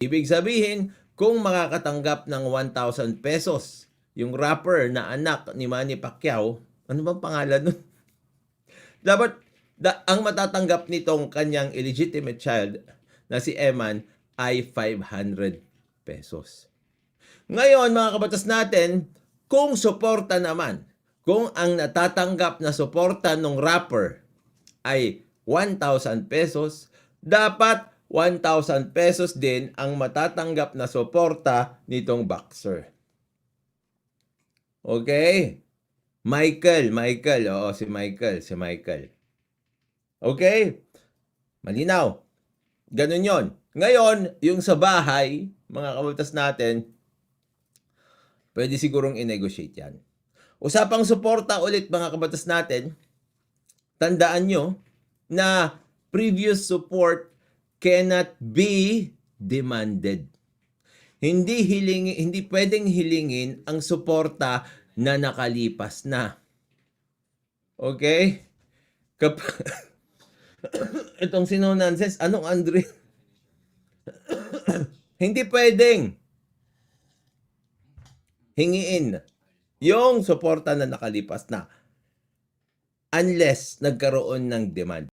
Ibig sabihin, kung makakatanggap ng 1,000 pesos, yung rapper na anak ni Manny Pacquiao, ano bang pangalan nun? Dapat, da, ang matatanggap nitong kanyang illegitimate child na si Eman ay 500 pesos. Ngayon, mga kabatas natin, kung suporta naman, kung ang natatanggap na suporta ng rapper ay 1,000 pesos, dapat 1,000 pesos din ang matatanggap na suporta nitong boxer. Okay? Michael, Michael. Oo, si Michael, si Michael. Okay? Malinaw. Ganun yon. Ngayon, yung sa bahay, mga kabatas natin, pwede sigurong i-negotiate yan. Usapang suporta ulit mga kabatas natin, tandaan nyo na previous support cannot be demanded. Hindi hiling hindi pwedeng hilingin ang suporta na nakalipas na. Okay? Kap Itong sino nonsense, anong Andre? hindi pwedeng hingiin yung suporta na nakalipas na unless nagkaroon ng demand.